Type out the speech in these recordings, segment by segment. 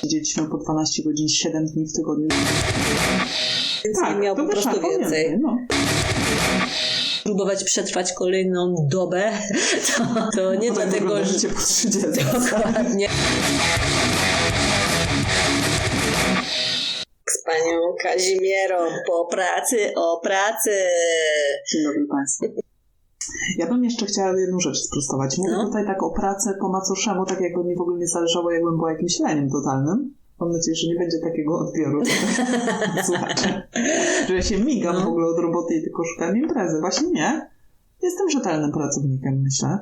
Siedzieliśmy po 12 godzin 7 dni w tygodniu. Więcej Tak, miał po prostu szło więcej. No. Próbować przetrwać kolejną dobę, to, to nie No tak dlatego, że... życie po 30. Dokładnie. Z panią Kazimierą po pracy, o pracy. Dzień dobry Państwu. Ja bym jeszcze chciała jedną rzecz sprostować. Mówię No. tutaj tak o pracę po macoszemu, tak jakby mi w ogóle nie zależało, jakbym była jakimś leniem totalnym. Mam nadzieję, że nie będzie takiego odbioru. Że ja się migam No. w ogóle od roboty i tylko szukam imprezy. Właśnie nie. Jestem rzetelnym pracownikiem, myślę.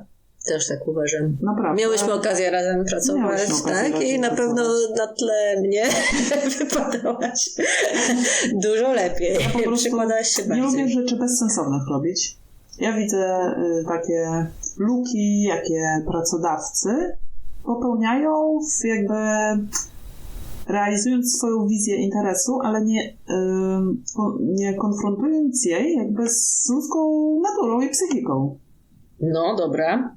Też tak uważam. Naprawdę. Miałyśmy okazję razem pracować, okazję tak? razem I na pracować. pewno na tle mnie wypadałaś dużo lepiej. Ja po prostu Przykładałaś się Nie lubię rzeczy bezsensownych robić. Ja widzę y, takie luki, jakie pracodawcy popełniają w jakby realizując swoją wizję interesu, ale nie, nie konfrontując jej jakby z ludzką naturą i psychiką. No, dobra.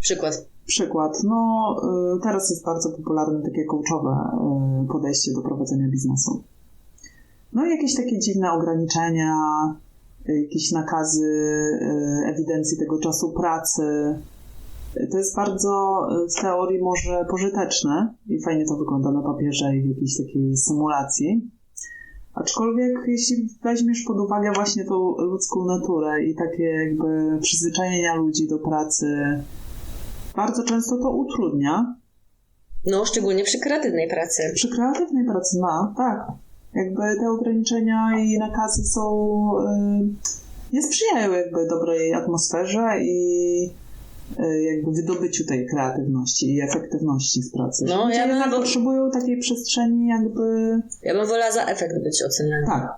Przykład. Przykład, no y, teraz jest bardzo popularne takie coachowe y, podejście do prowadzenia biznesu. No i jakieś takie dziwne ograniczenia, jakieś nakazy y, ewidencji tego czasu pracy. To jest bardzo y, w teorii może pożyteczne i fajnie to wygląda na papierze i w jakiejś takiej symulacji. Aczkolwiek jeśli weźmiesz pod uwagę właśnie tą ludzką naturę i takie jakby przyzwyczajenia ludzi do pracy, bardzo często to utrudnia. No, szczególnie przy kreatywnej pracy. Przy kreatywnej pracy ma, tak. Jakby te ograniczenia i nakazy są. y, nie sprzyjają jakby dobrej atmosferze i y, jakby wydobyciu tej kreatywności i efektywności z pracy. No, Ludzie ja bym- jednak potrzebują takiej przestrzeni jakby. Ja bym wolała za efekt być oceniany. Tak,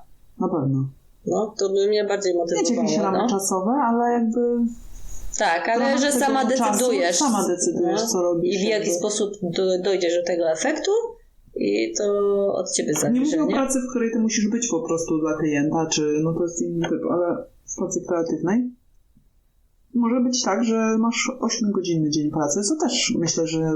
na pewno. No, to by mnie bardziej Mieć jakieś motywowało. ramy No. czasowe, ale jakby. Tak, ale że sama czasu decydujesz. Sama decydujesz, No. co robisz. I w jaki jakby. sposób do, dojdziesz do tego efektu i to od ciebie Nie zależy, mówię o nie? pracy, w której ty musisz być po prostu dla klienta, czy no to jest inny typ, ale w pracy kreatywnej może być tak, że masz 8-godzinny dzień pracy, co też myślę, że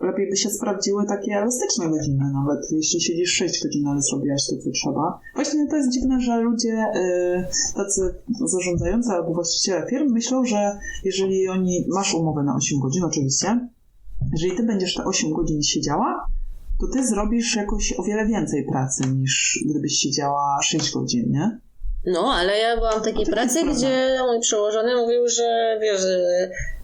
lepiej by się sprawdziły takie elastyczne godziny, nawet jeśli siedzisz 6 godzin, ale zrobiłaś to, co trzeba. Właśnie to jest dziwne, że ludzie y, tacy zarządzający albo właściciele firm myślą, że jeżeli oni, masz umowę na 8 godzin oczywiście, jeżeli ty będziesz te 8 godzin siedziała, to ty zrobisz jakoś o wiele więcej pracy niż gdybyś siedziała 6 godzin, nie? No, ale ja byłam w takiej pracy, gdzie mój przełożony mówił, że wiesz,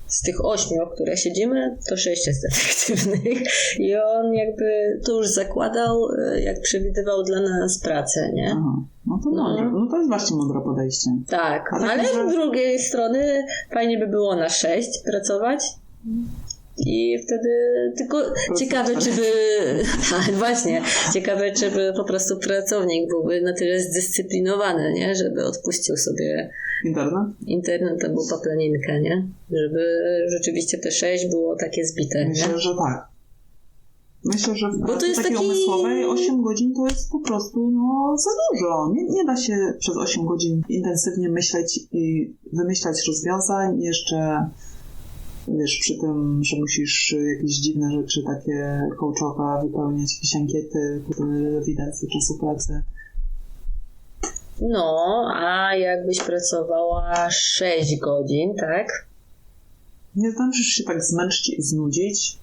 z tych ośmiu, o które siedzimy, to sześć jest efektywnych. I on jakby to już zakładał, e, jak przewidywał dla nas pracę, nie? Aha. No to No. mądre. No to jest właśnie mądre podejście. Tak, ale że- z drugiej strony fajnie by było na sześć pracować. I wtedy tylko ciekawe, czy by. Tak, właśnie. Ciekawe, czy by po prostu pracownik byłby na tyle zdyscyplinowany, nie? Żeby odpuścił sobie Internet? internet albo paplaninkę, nie? Żeby rzeczywiście te sześć było takie zbite, nie? Myślę, że tak. Myślę, że w Bo to jest takiej taki- umysłowej 8 godzin to jest po prostu no, za dużo. Nie, nie da się przez 8 godzin intensywnie myśleć i wymyślać rozwiązań jeszcze wiesz, przy tym, że musisz jakieś dziwne rzeczy takie coachowe wypełniać, jakieś ankiety, potem ewidencję czasu pracy. No, a jakbyś pracowała 6 godzin, tak? Nie zdążysz się tak zmęczyć i znudzić.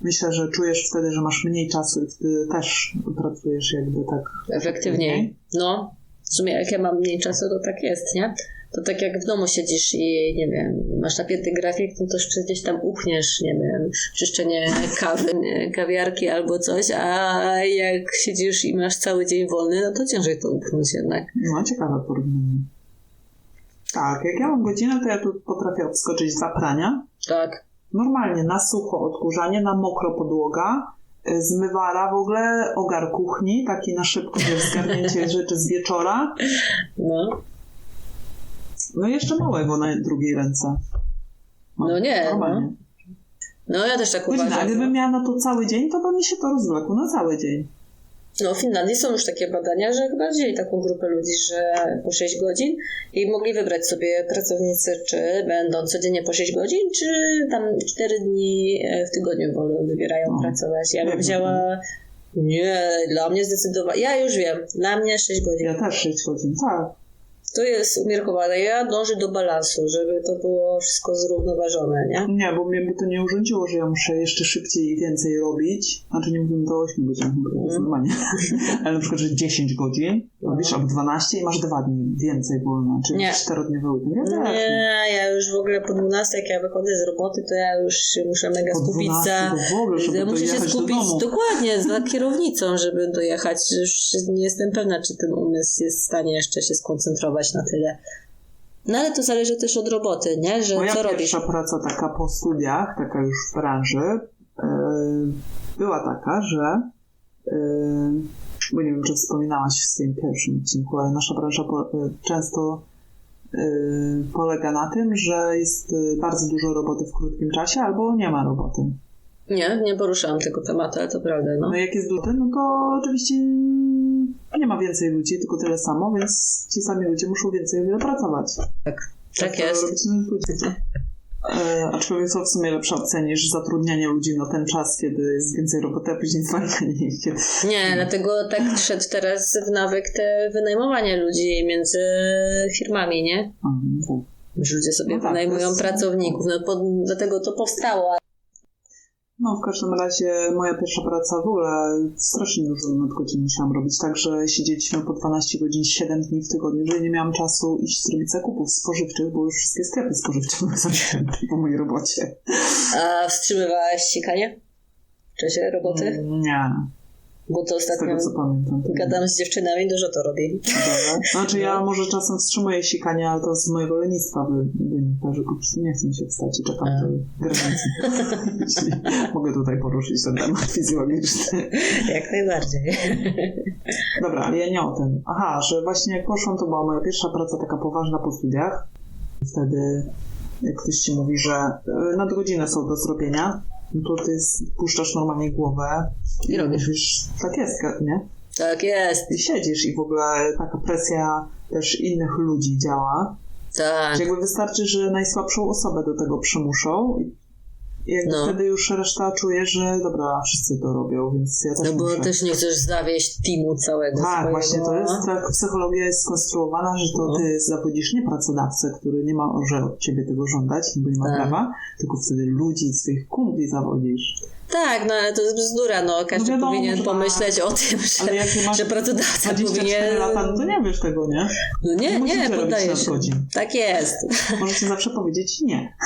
Myślę, że czujesz wtedy, że masz mniej czasu i wtedy też pracujesz jakby tak Efektywniej. No, w sumie jak ja mam mniej czasu, to tak jest, nie? To tak jak w domu siedzisz i nie wiem, masz napięty grafik, to też gdzieś tam upchniesz, nie wiem, czyszczenie kawy, kawiarki albo coś, a jak siedzisz i masz cały dzień wolny, no to ciężej to upchnąć jednak. No, ciekawe porównanie. Tak, jak ja mam godzinę, to ja tu potrafię odskoczyć za prania. Tak. Normalnie na sucho odkurzanie, na mokro podłoga, y, zmywara w ogóle, ogar kuchni, taki na szybko, wiesz, zgarnięcie rzeczy z wieczora. No, No jeszcze małego na drugiej ręce. No nie, Normalnie. no ja też tak Godzina, a uważam. gdybym no. miała na to cały dzień, to by mi się to rozwlekło na cały dzień. No, w Finlandii są już takie badania, że chyba wzięli taką grupę ludzi, że po 6 godzin i mogli wybrać sobie pracownicy, czy będą codziennie po 6 godzin, czy tam 4 dni e, w tygodniu wolno wybierają No. pracować. Ja bym wzięła. Nie, dla mnie zdecydowanie. Ja już wiem, dla mnie 6 godzin. Ja też 6 godzin, tak. To jest umiarkowane. Ja dążę do balansu, żeby to było wszystko zrównoważone, nie? Nie, bo mnie by to nie urządziło, że ja muszę jeszcze szybciej i więcej robić. Znaczy nie mówimy do 8 godzin, bo to jest Mhm. normalnie. Ale na przykład, że 10 godzin robisz, albo 12 i masz 2 dni więcej wolno, czyli Nie. 4-dniowy weekend. Ja też. Nie, ja już w ogóle po 12, jak ja wychodzę z roboty, to ja już muszę mega Po skupić 12 za. to w ogóle, żeby Ja muszę się do skupić domu. dokładnie za kierownicą, żeby dojechać. Już nie jestem pewna, czy ten umysł jest w stanie jeszcze się skoncentrować na tyle. No ale to zależy też od roboty, nie? Że Moja co robisz? pierwsza praca taka po studiach, taka już w branży, yy, była taka, że yy, bo nie wiem, czy wspominałaś w swoim pierwszym odcinku, ale nasza branża po, yy, często polega na tym, że jest bardzo dużo roboty w krótkim czasie albo nie ma roboty. Nie, nie poruszałam tego tematu, ale to prawda, no. No jak jest dużo, no to oczywiście nie ma więcej ludzi, tylko tyle samo, więc ci sami ludzie muszą więcej o wiele pracować. Tak to jest. robić nowych ludzi. E, aczkolwiek co w sumie lepsze opcja niż zatrudnianie ludzi na ten czas, kiedy jest więcej roboty, a później zwalnianie ich. kiedy- Nie, dlatego tak wszedł teraz w nawyk te wynajmowanie ludzi między firmami, nie? A, tak. Że ludzie sobie No tak, wynajmują to jest- pracowników, no po, dlatego to powstało. No, w każdym razie moja pierwsza praca w ogóle strasznie dużo nadgodzin musiałam robić, tak, że siedzieliśmy po 12 godzin 7 dni w tygodniu, że nie miałam czasu iść zrobić zakupów spożywczych, bo już wszystkie sklepy spożywcze były zamknięte po mojej robocie. A wstrzymywałaś sikanie? W czasie roboty? Nie, Bo to z ostatnio tego co pamiętam. gadam z dziewczynami, dużo to robi. Dobra. Znaczy ja może czasem wstrzymuję sikanie, ale to z mojego lenistwa wy- wynika, że po prostu nie chcę się wstać i czekam do. Jeśli mogę tutaj poruszyć ten temat fizjologiczny. Jak najbardziej. Dobra, ale ja nie o tym. Aha, że właśnie jak poszłam, to była moja pierwsza praca taka poważna po studiach. Wtedy jak ktoś ci mówi, że e, nadgodziny są do zrobienia, no to ty puszczasz normalnie głowę I robisz. mówisz, tak jest, nie? Tak jest. I siedzisz i w ogóle taka presja też innych ludzi działa. Tak. Że jakby wystarczy, że najsłabszą osobę do tego przymuszą i jakby No. wtedy już reszta czuje, że dobra, wszyscy to robią, więc ja też No bo muszę. też nie chcesz zawieść teamu całego Tak, swojego. właśnie to jest, tak psychologia jest skonstruowana, że to No. ty zawodzisz nie pracodawcę, który nie ma że od ciebie tego żądać, bo nie ma Tak. prawa, tylko wtedy ludzi, swoich kumpli zawodzisz. Tak, no ale to jest bzdura, no. Każdy No wiadomo, powinien tak. pomyśleć o tym, że, że pracodawca 24 powinien... lata, no to nie wiesz tego, nie? No nie, Nie nie, poddaję się. Tak jest. Możecie zawsze powiedzieć nie.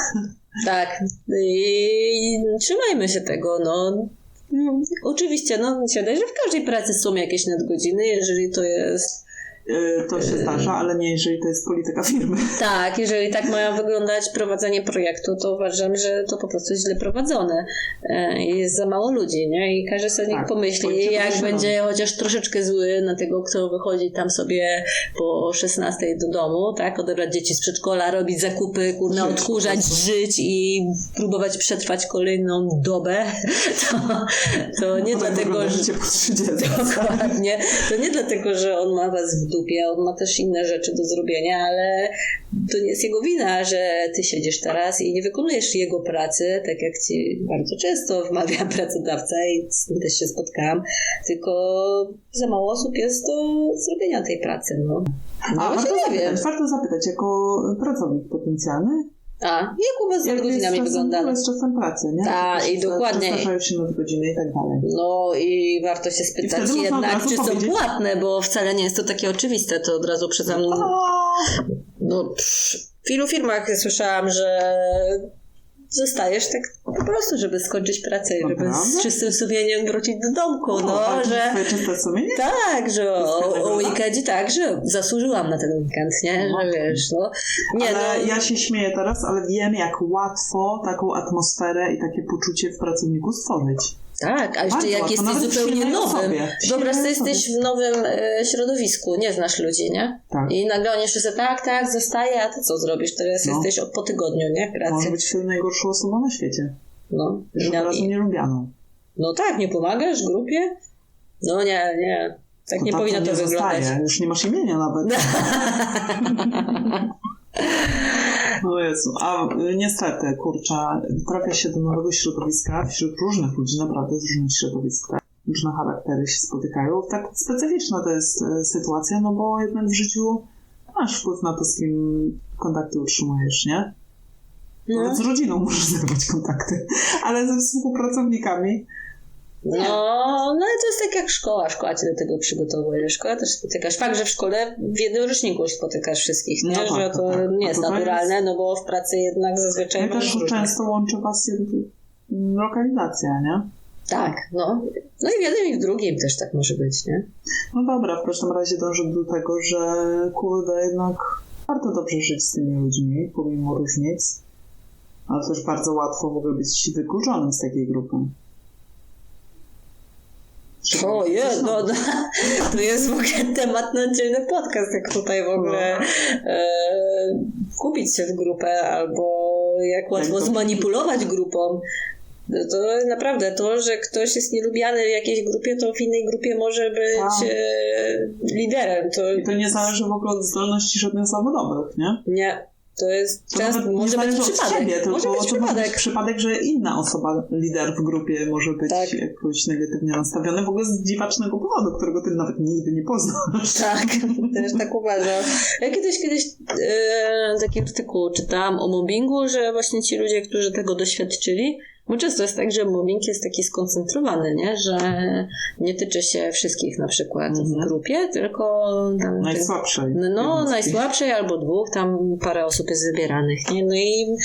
Tak. I trzymajmy się tego, no. Oczywiście, no, wydaje, że w każdej pracy są jakieś nadgodziny, jeżeli to jest... Yy, To się zdarza, ale nie jeżeli to jest polityka firmy. Tak, jeżeli tak ma wyglądać prowadzenie projektu, to uważam, że to po prostu jest źle prowadzone. E, Jest za mało ludzi, nie? I każdy sobie niech Tak, pomyśli, polityka jak będzie chociaż troszeczkę zły na tego, kto wychodzi tam sobie po 16 do domu, tak? Odebrać dzieci z przedszkola, robić zakupy, kurna, odkurzać, prostu. żyć i próbować przetrwać kolejną dobę. To, to nie Potem dlatego, że... po 30. Dokładnie. To nie dlatego, że on ma was w dupie, on ma też inne rzeczy do zrobienia, ale to nie jest jego wina, że ty siedzisz teraz i nie wykonujesz jego pracy, tak jak ci bardzo często wmawia pracodawca i z tym też się spotkałam, tylko za mało osób jest do zrobienia tej pracy. No, no A, warto nie wiem. zapytać, warto zapytać, jako pracownik potencjalny, A, jak u was jak godzinami czasem, wygląda? jest czasem pracy, nie? Tak, i dokładnie. Zdarzają się nadgodziny i tak dalej. No i warto się spytać jednak, czy są powiedzieć- płatne, bo wcale nie jest to takie oczywiste, to od razu przyznam. No, pff, w ilu firmach słyszałam, że zostajesz tak po prostu, żeby skończyć pracę i żeby z czystym sumieniem wrócić do domku, O, no, tak, że czyste sumienie? tak, że o, o weekendzie tak, że zasłużyłam na ten weekend, nie, No. że wiesz, no. Nie, ale no, ja się śmieję teraz, ale wiem, jak łatwo taką atmosferę i takie poczucie w pracowniku stworzyć. Tak, a jeszcze Bardzo jak jesteś zupełnie nowym, osobie. W wyobraź sobie, jesteś w nowym e, środowisku, nie znasz ludzi, nie? Tak. I nagle oni wszyscy, tak, tak, zostaje, a ty co zrobisz? Teraz No. jesteś po tygodniu, nie? Pracy. Może być wtedy najgorszą osobą na świecie. No. Już od No, i- nielubianą. no tak, nie pomagasz grupie? No nie, nie. Tak To nie tato powinno to nie wyglądać. zostaje. Już nie masz imienia nawet. No Jezu. A y, niestety, kurczę, trafia się do nowego środowiska wśród różnych ludzi, naprawdę z różnych środowisk. Tak? Różne charaktery się spotykają. Tak specyficzna to jest e, sytuacja, no bo jednak w życiu masz wpływ na to, z kim kontakty utrzymujesz, nie? No. Nawet z rodziną możesz zerwać kontakty, ale ze współpracownikami No, no ale to jest tak jak szkoła. Szkoła cię do tego przygotowuje. Szkoła też spotykasz. Fakt, że w szkole w jednym roczniku spotykasz wszystkich, nie? No tak, że to tak. nie A jest naturalne, no bo w pracy jednak zazwyczaj No masz też różne. często łączy was lokalizacja, nie? Tak, no. No i w jednym i w drugim też tak może być, nie? No dobra, w każdym razie dążę do tego, że kurde, jednak warto dobrze żyć z tymi ludźmi, pomimo różnic. Ale też bardzo łatwo w ogóle być wykluczonym z takiej grupy. O jest, no, no, to jest w ogóle temat na oddzielny podcast, jak tutaj w ogóle e, kupić się w grupę, albo jak łatwo zmanipulować grupą. No To naprawdę to, że ktoś jest nielubiany w jakiejś grupie, to w innej grupie może być Tak. e, liderem. To I to nie zależy w ogóle od zdolności żadnych zawodowych, nie? nie. To jest To często, może być przypadek. tylko może być przypadek. przypadek, że inna osoba, lider w grupie może być Tak. jakoś negatywnie nastawiony w ogóle z dziwacznego powodu, którego ty nawet nigdy nie poznasz. Tak, też tak uważam. Ja kiedyś, kiedyś e, taki artykuł czytałam o mobbingu, że właśnie ci ludzie, którzy tego doświadczyli, bo często jest tak, że mobbing jest taki skoncentrowany, nie? że nie tyczy się wszystkich na przykład Mhm. w grupie, tylko tam Najsłabszej. no, no najsłabszej albo dwóch, tam parę osób jest wybieranych. Nie? No i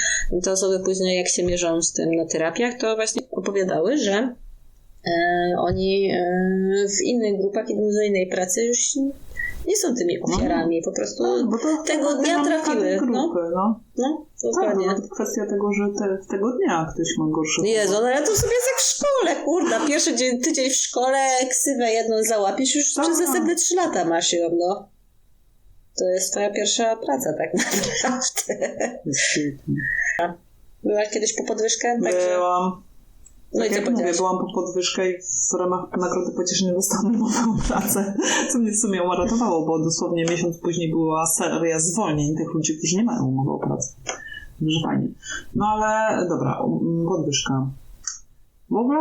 te osoby później, jak się mierzą z tym na terapiach, to właśnie opowiadały, że e, oni e, w innych grupach idą do innej pracy już nie są tymi ofiarami, po prostu No, bo to tego to dnia trafiły, no. Grupy, no. no, Tak, dokładnie. no, nawet kwestia tego, że te, tego dnia ktoś ma gorszy Jezu, no ale to sobie jest jak w szkole, kurda. Pierwszy dzień, tydzień w szkole, ksywę jedną załapiesz, już Tak. przez następne trzy lata masz ją, no. To jest twoja pierwsza praca tak naprawdę. Byłaś kiedyś po podwyżkę? Byłam, No i tak co jak mówię, byłam po podwyżkę i w ramach nagrody pocieszenia dostałam nową pracę, co mnie w sumie uratowało, bo dosłownie miesiąc później była seria zwolnień tych ludzi, którzy nie mają umowy o pracę. Także fajnie. No ale dobra, podwyżka. W ogóle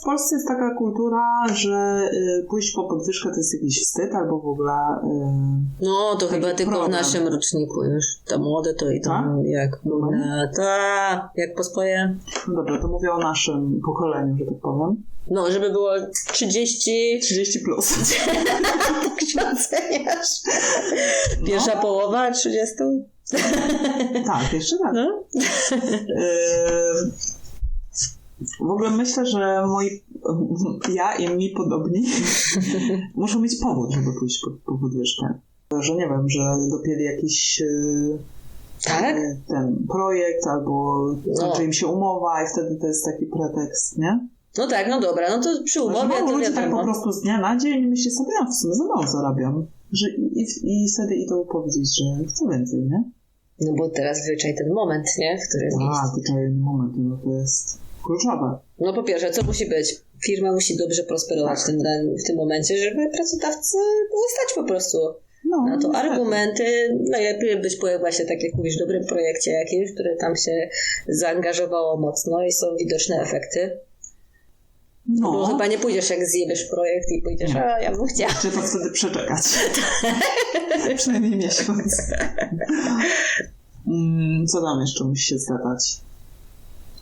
w Polsce jest taka kultura, że y, pójść po podwyżkę to jest jakiś wstyd, albo w ogóle y, No, to chyba tylko w problem. naszym roczniku już. Te młode to i tam Tak? jak na ta, jak po swoje. no dobra, to mówię o naszym pokoleniu, że tak powiem. No, żeby było 30 30 plus. tak się oceniasz. Pierwsza No. połowa 30? Tak, jeszcze tak. No. Yy, W ogóle myślę, że moi, ja i mi podobni muszą mieć powód, żeby pójść po, po podwyżkę. Że nie wiem, że dopięli jakiś yy, Tak? ten projekt albo No. im się umowa i wtedy to jest taki pretekst, nie? No tak, no dobra, no to przy umowie Mało to ludzi tak po wiadomo. prostu z dnia na dzień myśli sobie, ja w sumie za mało zarabiam. Że i, i, I wtedy idą powiedzieć, że chcę więcej, nie? No bo teraz zwyczaj ten moment, nie? W którym A, iść. zwyczajny moment, no to jest kluczowe. No po pierwsze, co musi być? Firma musi dobrze prosperować w tym, w tym momencie, żeby pracodawcy było stać po prostu. No, Na to niestety. argumenty, najlepiej być po właśnie, tak jak mówisz, dobrym projekcie jakimś, które tam się zaangażowało mocno i są widoczne efekty. No. Bo chyba nie pójdziesz jak zjebiesz projekt i pójdziesz, a ja bym chciała. Czy to wtedy przeczekać? Przynajmniej miesiąc. Mm, Co tam jeszcze musi się zgadzać?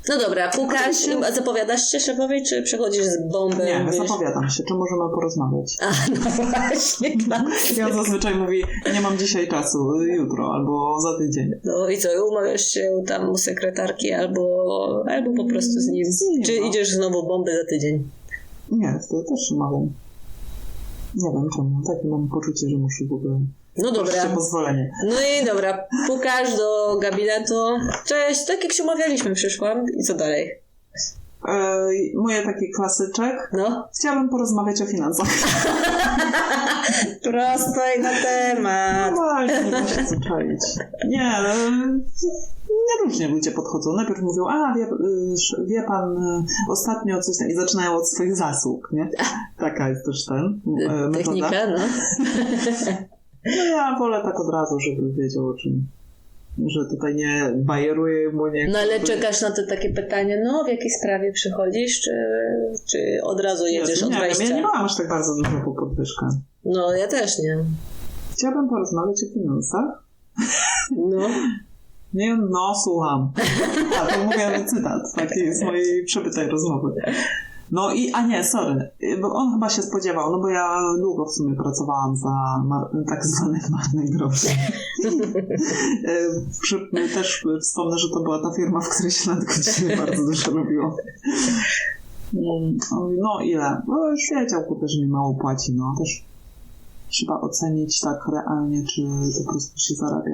No dobra, pukasz, a zapowiadasz się szefowej, czy przechodzisz z bombą? Nie, wiesz? zapowiadam się. Czy możemy porozmawiać? A, no właśnie, Ja zazwyczaj mówi, nie mam dzisiaj czasu, jutro albo za tydzień. No i co, umawiasz się tam u sekretarki albo, albo po prostu z nim. Nie Czy ma. idziesz znowu bomby za tydzień? Nie, to też umawiam. Nie wiem czemu, takie mam poczucie, że muszę w ogóle No dobra. pozwolenie. No i dobra, pukasz do gabinetu. Cześć, tak jak się umawialiśmy, przyszłam. I co dalej? E, moje taki klasyczek. No. Chciałabym porozmawiać o finansach. Prosto i na temat. Normalnie, nie da się zaczaić. Nie, ale nie różnie ludzie podchodzą. Najpierw mówią, a wie, y, wie pan, y, ostatnio coś tam i zaczynają od swoich zasług, nie? Taka jest też ten y, metoda. Technika, no. No ja wolę tak od razu, żeby wiedział o czym. Że tutaj nie bajeruję mu, nie... No ale czekasz na to takie pytanie, no w jakiej sprawie przychodzisz, czy, czy od razu jedziesz Jezu, od nie, wejścia? wiem, Ja nie mam aż tak bardzo dużo po podwyżkę. No ja też nie. Chciałabym porozmawiać o finansach. No. Nie, no, słucham. A to mówię cytat taki z mojej przebytej rozmowy. No i, a nie, sorry, bo on chyba się spodziewał, no bo ja długo w sumie pracowałam za mar- tak zwane marne grosze. E, Przy, też wspomnę, że to była ta firma, w której się nadgodziny bardzo dużo robiło. Mm, No ile? No już wiedział, że mi mało płaci, no też trzeba ocenić tak realnie, czy po prostu się zarabia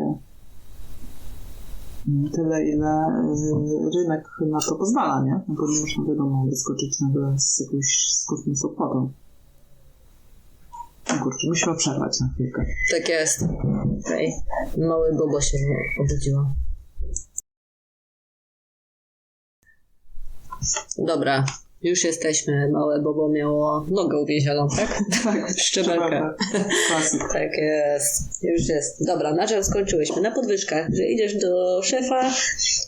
tyle, ile y, rynek na to pozwala, nie? No bo nie można, wiadomo, wyskoczyć nagle z jakąś z kwotą. No kurczę, musimy przerwać na chwilkę. Tak jest. Tutaj mały Bobo się obudziło. Dobra, już jesteśmy. Małe Bobo miało nogę uwięzioną, tak? Tak, Szczebelkę. Klasyk. Tak jest, już jest. Dobra, na czym skończyłyśmy? Na podwyżkach, że idziesz do szefa,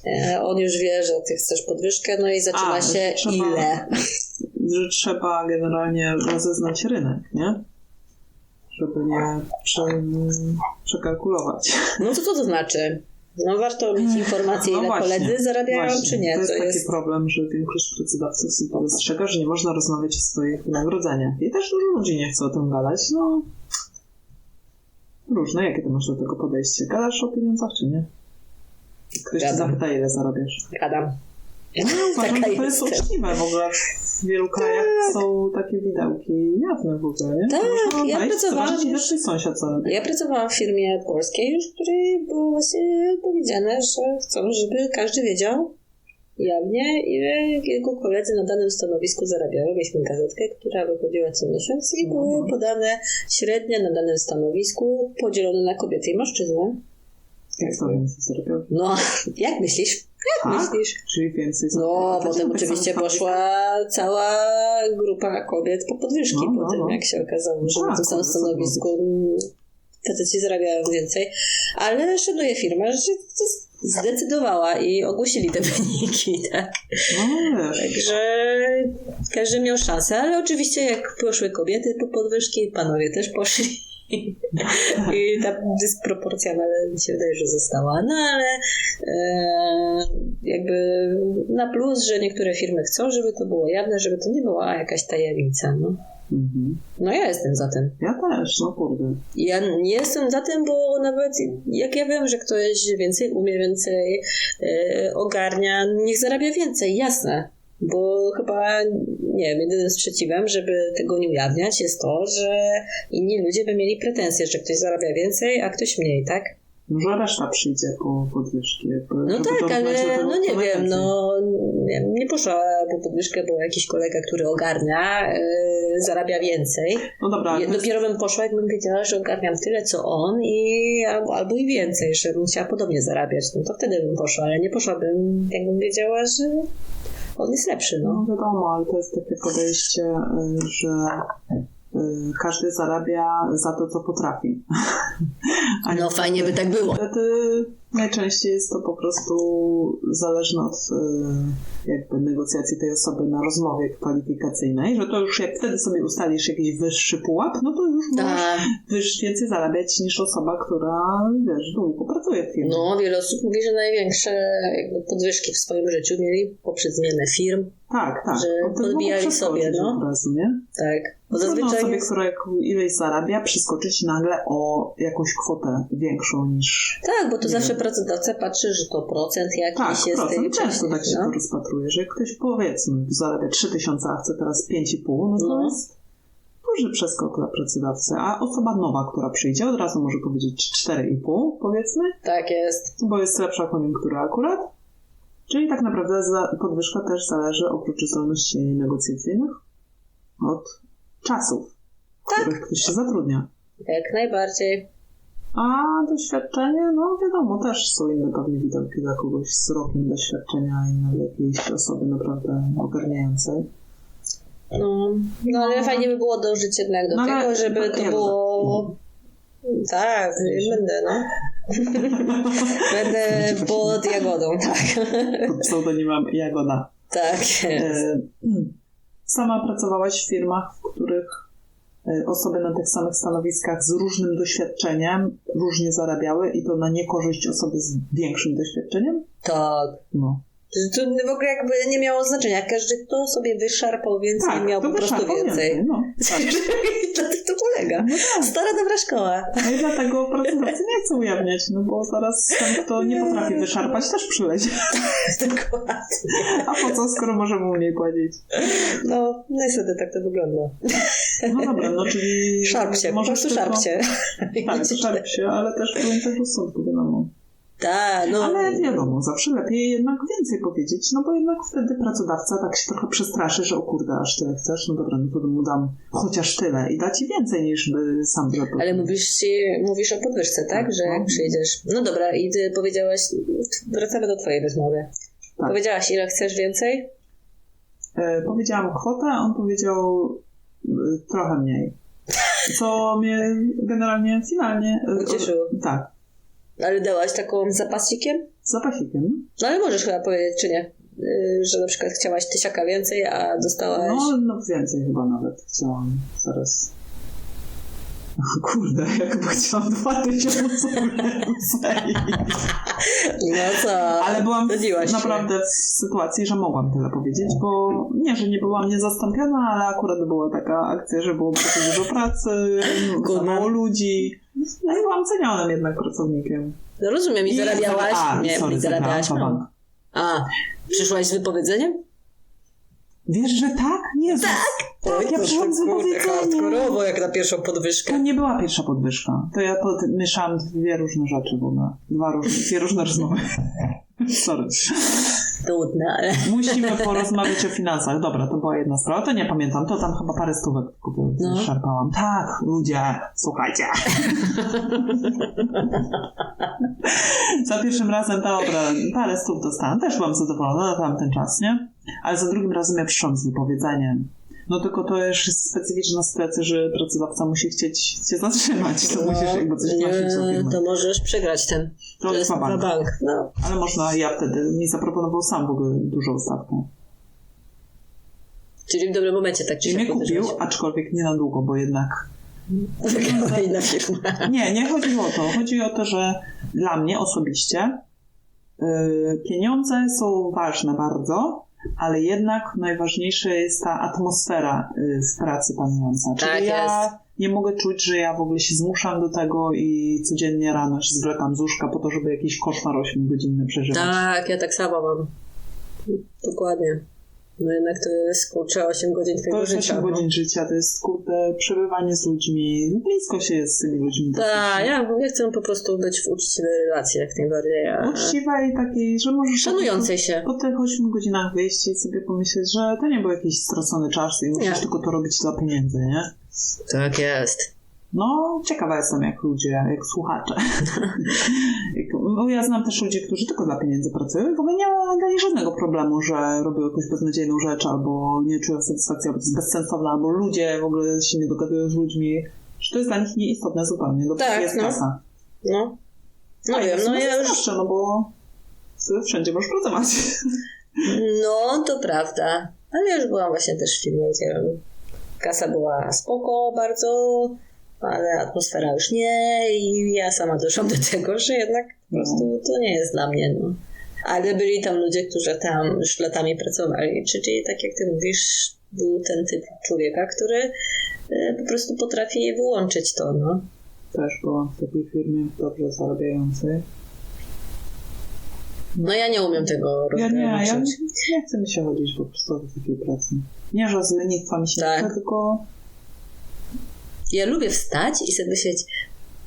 e, on już wie, że ty chcesz podwyżkę, no i zaczyna A, się trzeba- ile. Że trzeba generalnie rozeznać rynek, nie? Żeby nie prze, przekalkulować. No to co to znaczy? No warto mieć informacje, No ile właśnie, koledzy zarabiają, Właśnie, czy nie. To jest To taki jest... problem, że większość pracodawców sobie dostrzega, że nie można rozmawiać o swoich wynagrodzeniach. I też dużo ludzi nie chce o tym gadać. No, różne. Jakie ty masz do tego podejście? Gadasz o pieniądzach, czy nie? Ktoś cię Gadam. zapyta, ile zarabiasz. Gadam. No, uważam, że to jest uczciwe w ogóle. W wielu krajach są takie widełki jawne w ogóle, nie? Tak, ja pracowałam twój sąsiad zarabia. Ja pracowałam w firmie polskiej już, w której było właśnie powiedziane, że chcą, żeby każdy wiedział jawnie, ile jego koledzy na danym stanowisku zarabiają. Mieliśmy gazetkę, która wychodziła co miesiąc i były Mhm. podane średnie na danym stanowisku, podzielone na kobiety i mężczyznę. Jak to więcej? No, jak myślisz? Jak Tak? myślisz? Czyli więcej No, potem oczywiście poszła cała grupa kobiet po podwyżki No, no, po tym, no. jak się okazało, że na Tak, tym samym to stanowisku mm, faceci zarabiają więcej. Ale szanuję firmę, że to zdecydowała i ogłosili te wyniki, tak? No. Także każdy miał szansę, ale oczywiście jak poszły kobiety po podwyżki, panowie też poszli. I ta dysproporcja ale mi się wydaje, że została. No ale e, jakby na plus, że niektóre firmy chcą, żeby to było jawne, żeby to nie była jakaś tajemnica. No, Mhm. no ja jestem za tym. Ja też, no kurde. Ja nie jestem za tym, bo nawet jak ja wiem, że ktoś więcej umie, więcej e, ogarnia, niech zarabia więcej, jasne. Bo chyba, nie wiem, jedynym sprzeciwem, żeby tego nie ujawniać, jest to, że inni ludzie by mieli pretensje, że ktoś zarabia więcej, a ktoś mniej, tak? Może reszta przyjdzie po podwyżki. No tak, ale tego, no nie wiem, no nie, nie poszła po podwyżkę, bo jakiś kolega, który ogarnia, e, zarabia więcej. No dobra, Ja dopiero bym poszła, jakbym wiedziała, że ogarniam tyle, co on i albo, albo i więcej, że bym chciała podobnie zarabiać. No to wtedy bym poszła, ale nie poszłabym, jakbym wiedziała, że on jest lepszy, no no. wiadomo, ale to jest takie podejście, y, że y, każdy zarabia za to, co potrafi. A No fajnie by tak było. Niestety najczęściej jest to po prostu zależne od y, jakby negocjacji tej osoby na rozmowie kwalifikacyjnej, że to już jak wtedy sobie ustalisz jakiś wyższy pułap, no to już możesz Tak. wyż, więcej zarabiać niż osoba, która wiesz, długo pracuje w firmie. No, wiele osób mówi, że największe podwyżki w swoim życiu mieli poprzez zmianę firm. Tak, tak. Że podbijali sobie, no. Razu, nie? Tak. Bo Trudno zazwyczaj osobie, która jak ileś zarabia, przeskoczyć nagle o jakąś kwotę większą niż... Tak, bo to Nie zawsze. Pracodawca patrzy, że to procent jakiś Tak, jest procent często tak się no. to rozpatruje, że jak ktoś powiedzmy zarabia 3000, a chce teraz 5,5, no to No. jest duży przeskok dla pracodawcy. A osoba nowa, która przyjdzie, od razu może powiedzieć 4,5 powiedzmy, Tak jest. bo jest lepsza koniunktura akurat. Czyli tak naprawdę podwyżka też zależy oprócz zdolności negocjacyjnych od czasów, w Tak. których ktoś się zatrudnia. Jak najbardziej. A doświadczenie, no wiadomo, też są inne pewnie widoki dla kogoś z rokiem doświadczenia i jakiejś osoby naprawdę ogarniającej. No, no ale fajnie by było dążyć jednak do no, tego, żeby to było... Tak, będę, no. będę pod Jagodą, tak. Pod pseudonimem Jagoda. Tak jest. E, sama pracowałaś w firmach, w których osoby na tych samych stanowiskach z różnym doświadczeniem różnie zarabiały i to na niekorzyść osoby z większym doświadczeniem? Tak. No. To w ogóle jakby nie miało znaczenia. Każdy, kto sobie wyszarpał więcej, tak, miał po prostu więcej. więcej. No, tak. Na tym to polega. No tak. Stara dobra szkoła. No i dlatego pracodawcy nie chcą ujawniać, no bo zaraz ten, kto nie potrafi wyszarpać, też przylezie. Dokładnie. A po co, skoro możemy mniej płacić? No, niestety tak to wygląda. No dobra, no czyli... Szarp się, po prostu szarp się. Tak, szarp się, ale też w granicach rozsądku, wiadomo. Tak, no. Ale wiadomo, zawsze lepiej jednak więcej powiedzieć, no bo jednak wtedy pracodawca tak się trochę przestraszy, że o kurde, aż tyle chcesz, no dobra, no to mu dam chociaż tyle i da ci więcej niż by sam zrobił. Ale mówisz, mówisz o podwyżce, tak? tak że no. jak przyjedziesz. No dobra, i ty powiedziałaś, wracamy do twojej rozmowy. Tak. Powiedziałaś, ile chcesz więcej? E, powiedziałam kwotę, on powiedział trochę mniej. Co mnie generalnie finalnie... E, Ucieszyło. Tak. Ale dałaś taką zapasikiem? Zapasikiem. No ale możesz chyba powiedzieć, czy nie? Y, że na przykład chciałaś tysiaka więcej, a dostałaś... No, no więcej chyba nawet chciałam. Zaraz... Kurde, jakby chciałam dwa tysiące. No co? Ale byłam naprawdę w sytuacji, że mogłam tyle powiedzieć, bo nie, że nie byłam niezastąpiona, ale akurat była taka akcja, że było bardzo dużo pracy, za mało ludzi. No i byłam cenionym jednak pracownikiem. No rozumiem, i, I zarabiałaś? A, nie, sorry, zarabiałaś bank. A, przyszłaś z wypowiedzeniem? Wiesz, że tak? Nie, tak! Tak, ja przyszłam z wypowiedzeniem. jak na pierwszą podwyżkę. To nie była pierwsza podwyżka. To ja podmieszałam dwie różne rzeczy w ogóle. Dwa różne, dwie różne rozmowy. Sorry. Trudne, ale... Musimy porozmawiać o finansach. Dobra, to była jedna sprawa. To nie pamiętam. To tam chyba parę stówek kupiłem, no. szarpałam. Tak, ludzie, słuchajcie. za pierwszym razem, dobra, parę stów dostałam. Też byłam zadowolona na tamten czas, nie? Ale za drugim razem ja przyszłam z wypowiedzeniem. No tylko to jest specyficzna sytuacja, że pracodawca musi chcieć cię zatrzymać, to no, musisz jakby coś nie, To możesz przegrać ten. To, to jest bank. bank. No. Ale można, ja wtedy mi zaproponował sam w ogóle dużą stawkę. Czyli w dobrym momencie tak ci się mnie kupił, aczkolwiek nie na długo, bo jednak inna firma. Nie, nie chodzi o to. Chodzi o to, że dla mnie osobiście yy, pieniądze są ważne bardzo, ale jednak najważniejsza jest ta atmosfera y, w pracy panująca. Czyli tak ja jest. nie mogę czuć, że ja w ogóle się zmuszam do tego i codziennie rano się zwlekam z łóżka po to, żeby jakiś koszmar 8-godzinny przeżywać. Tak, ja tak samo mam. Dokładnie. No jednak to jest kurczę 8 godzin twojego życia. To jest 8 no. godzin życia, to jest kurde przebywanie z ludźmi, blisko się jest z tymi ludźmi. Tak, ja, ja chcę po prostu być w uczciwej relacji jak najbardziej. A... Uczciwej takiej, że możesz Szanującej się. Po tych 8 godzinach wyjść i sobie pomyśleć, że to nie był jakiś stracony czas i musisz nie. tylko to robić dla pieniędzy, nie? Tak jest. No, ciekawa jestem, jak ludzie, jak słuchacze. Bo ja znam też ludzi, którzy tylko dla pieniędzy pracują i w ogóle nie ma żadnego problemu, że robią jakąś beznadziejną rzecz, albo nie czują satysfakcji, albo to jest bezsensowne, albo ludzie w ogóle się nie dogadują z ludźmi, że to jest dla nich nieistotne zupełnie, dopóki tak, jest no. kasa. No. No wiem, no ja już... Zawsze, no bo wszędzie możesz pracować. No, to prawda. Ale ja już byłam właśnie też w filmie, gdzie kasa była spoko bardzo, ale atmosfera już nie i ja sama doszłam do tego, że jednak po prostu to nie jest dla mnie. No. Ale byli tam ludzie, którzy tam już latami pracowali, czyli tak jak ty mówisz, był ten typ człowieka, który e, po prostu potrafi wyłączyć to. No. Też byłam w takiej firmie dobrze zarabiającej. No ja nie umiem tego robić. Ja nie, ja nie chcę mi się chodzić po prostu do takiej pracy. Nie, że z lenistwa mi się tak. nie tylko ja lubię wstać i sobie myśleć,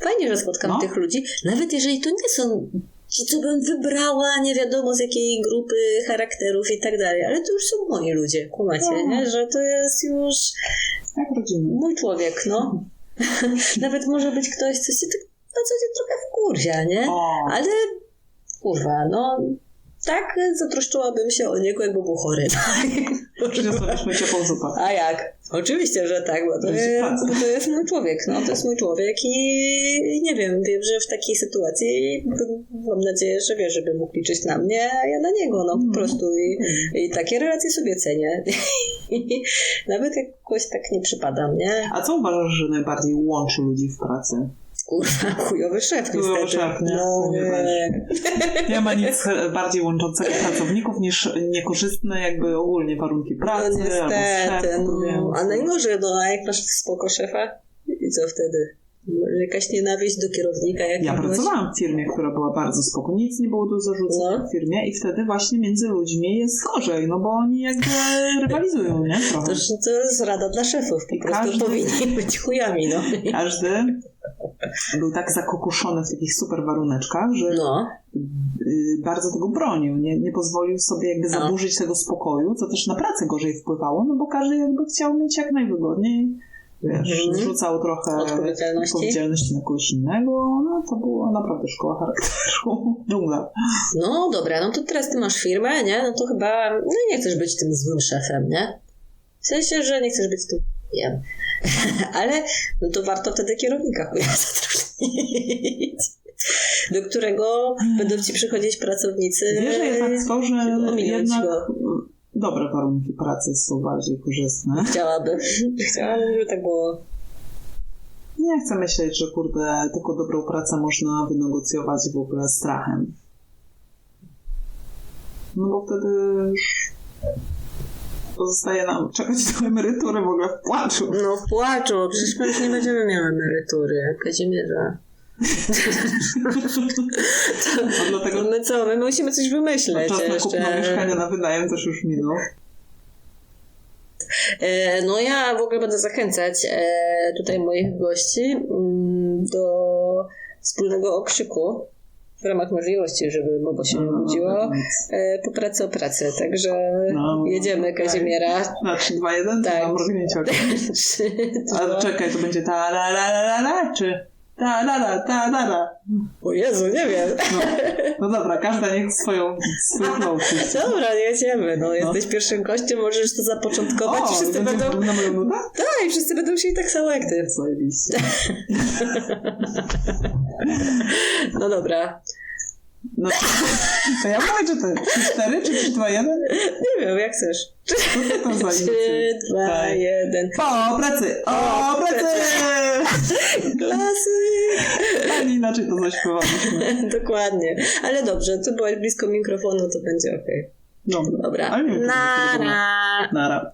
fajnie, że spotkam no. tych ludzi, nawet jeżeli to nie są ci, co bym wybrała, nie wiadomo z jakiej grupy charakterów i tak dalej, ale to już są moi ludzie, kumacie, no. nie? że to jest już rodzina. mój człowiek, no. nawet może być ktoś, co się tak na co dzień trochę wkurwia, nie? O, Ale kurwa, no tak zatroszczyłabym się o niego, jakby był chory. przyniosłyśmy ciepłą zupę. A jak? Oczywiście, że tak, bo to, jest bo to jest mój człowiek. No, to jest mój człowiek i nie wiem, wiem, że w takiej sytuacji mam nadzieję, że wie, żeby mógł liczyć na mnie, a ja na niego, no po prostu. I, i takie relacje sobie cenię. I nawet jak kogoś tak nie przypadam, nie? A co uważasz, że najbardziej łączy ludzi w pracy? Kurwa, chujowy szef Chujowy niestety. szef, nie? No, nie. Nie ma nic bardziej łączącego pracowników niż niekorzystne jakby ogólnie warunki No pracy, albo niestety, szef, no. więc- A najgorzej, no, a jak masz spoko szefa? I co wtedy? Może Jakaś nienawiść do kierownika Ja jakiegoś? pracowałam w firmie, która była bardzo spoko. Nic nie było do zarzucenia No. w firmie i wtedy właśnie między ludźmi jest gorzej, no bo oni jakby rywalizują, nie? Trochę. To, to jest rada dla szefów. Po I prostu każdy- powinni być chujami, no. Każdy był tak zakokuszony w takich super waruneczkach, że No, y, bardzo tego bronił. Nie, nie pozwolił sobie jakby No. zaburzyć tego spokoju, co też na pracę gorzej wpływało, no bo każdy jakby chciał mieć jak najwygodniej. Wiesz, Mhm. zrzucał trochę Odpowiedzialności. odpowiedzialności na kogoś innego. No to była naprawdę szkoła charakteru. Dżungla. no dobra, no to teraz ty masz firmę, nie? No to chyba no nie chcesz być tym złym szefem, nie? W sensie, że nie chcesz być tym wiem. Ale no to warto wtedy kierownika chuja zatrudnić. Do którego będą ci przychodzić pracownicy. Wierzę jednak w to, że jednak go. dobre warunki pracy są bardziej korzystne. Chciałabym. Chciałabym, żeby tak było. Nie chcę myśleć, że kurde, tylko dobrą pracę można wynegocjować w ogóle strachem. No bo wtedy już pozostaje nam czekać do emerytury w ogóle w płaczu. No w płaczu, przecież my już nie będziemy miały emerytury. Kazimierza. No dlatego My co, my musimy coś wymyśleć czas na jeszcze. kupno mieszkania na wynajem też już minął. E, No ja w ogóle będę zachęcać e, tutaj moich gości mm, do wspólnego okrzyku w ramach możliwości, żeby Bobo się nie obudziło, e, po pracy o pracę. Także No, jedziemy okej. Kazimiera. Na 3, 2, 1? Tak. Mam mrugnięcie oka. Ale czekaj, to będzie ta la la la la la, czy ta la la ta la la. O Jezu, nie wiem. No, no dobra, każda niech swoją, flow puści. Dobra, jedziemy. No, jesteś pierwszym gościem, możesz to zapoczątkować i wszyscy będą... na moją nudę? Tak, i wszyscy będą chcieli tak samo jak ty. Zajebiście. No dobra. No, to ja mówię, czy to 3, 4, czy 3, 2, 1? Nie wiem, jak chcesz. Co ty tam za Trzy, inicjatywa? dwa, Tak. jeden. O, pracy! O, pracy! Klasyk! Ani inaczej to zaśpiewaliśmy. Dokładnie. Ale dobrze, ty byłaś blisko mikrofonu, to będzie okej. Dobra. Dobra. To Nara. Nara.